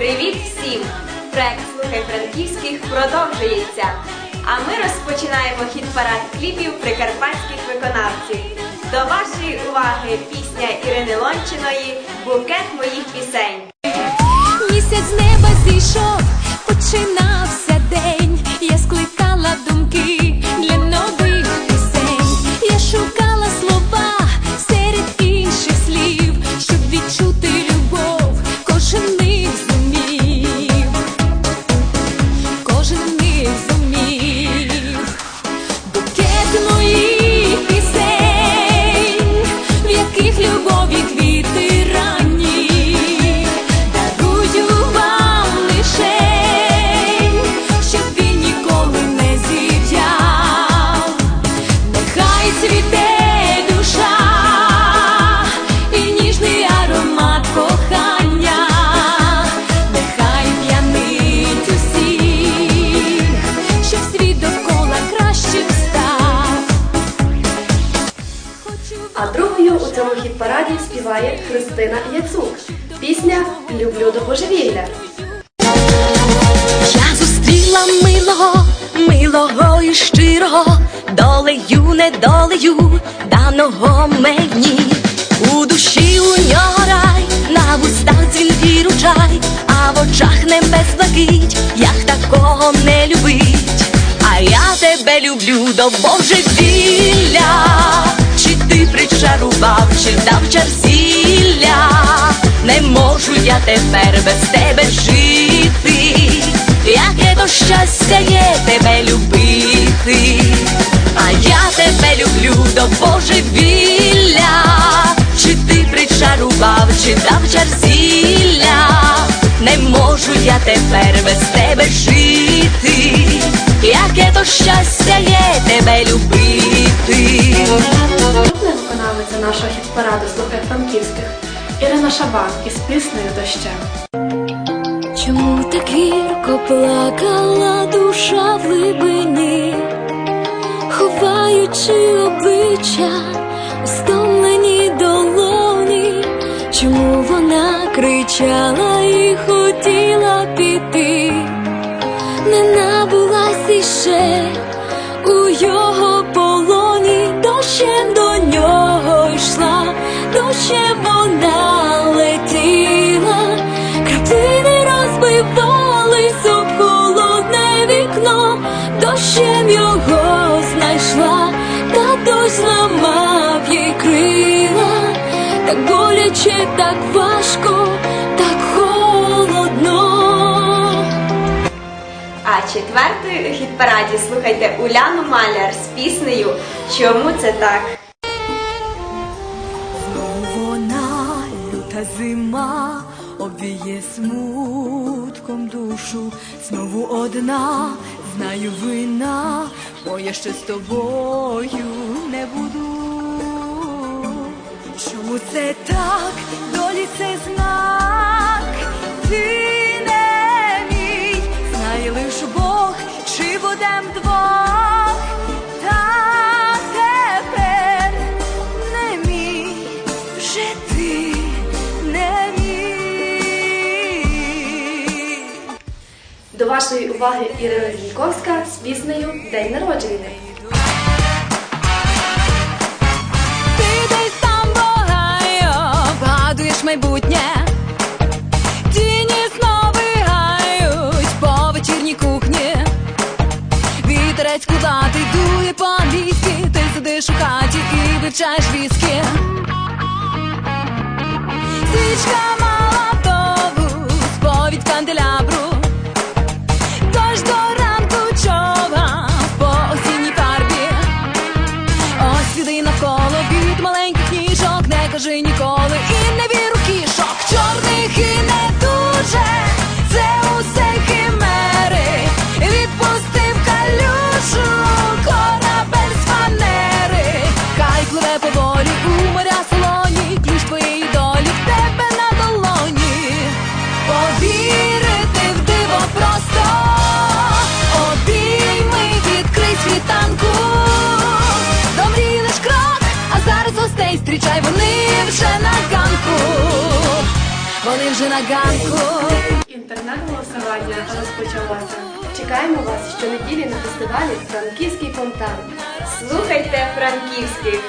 Привіт всім! Проект Слухай Франківських продовжується. А ми розпочинаємо хіт-парад кліпів прикарпатських виконавців. До вашої уваги пісня Ірини Лончиної Букет моїх пісень. Цьому хіт-параді співає Христина Яцук. Пісня Люблю до божевілля. Я зустріла милого, милого і щирого, долею, недолею, даного мені. У душі у нього рай, на вустах дзвінкий ручай, а в очах небес блакить, як такого не любить. А я тебе люблю до божевілля, чи зілля, не можу я тепер без тебе жити, яке то щастя є тебе любити, а я тебе люблю до божевілля, чи ти причарував, чи дав зілля, не можу я тепер без тебе жити, яке то щастя є Шабан із піснею Дощем. Чому так гірко плакала душа в глибині, ховаючи обличчя у стомленій долоні, чому вона кричала і хотіла піти, не набулась іще у його полоні, дощем до нього йшла, дощем дощем його знайшла, та дощ зламав їй крила, так боляче, так важко, так холодно. А четвертою у хіт-параді слухайте Уляну Маляр з піснею Чому це так? Вона люта зима обвіє смутком душу, знову одна, знаю вина, бо я ще з тобою не буду. Чому це так, долі це знак, ти не мій, знає лиш Бог, чи будем двох, вашої уваги Ірина Зіньковська з піснею День народження. Ти десь там багаю, вгадуєш майбутнє. Тіні знову по вечірній кухні. Вітерець кудатий дує по-англійськи, ти сидиш у хаті і вивчаєш віскі. Свічка Сюди навколо від маленьких ніжок. Не кажи ніколи вони вже на ганку, вони вже на ганку. Інтернет однак голосування розпочалося. Чекаємо вас щонеділі на фестивалі Франківський фонтан. Слухайте франківських!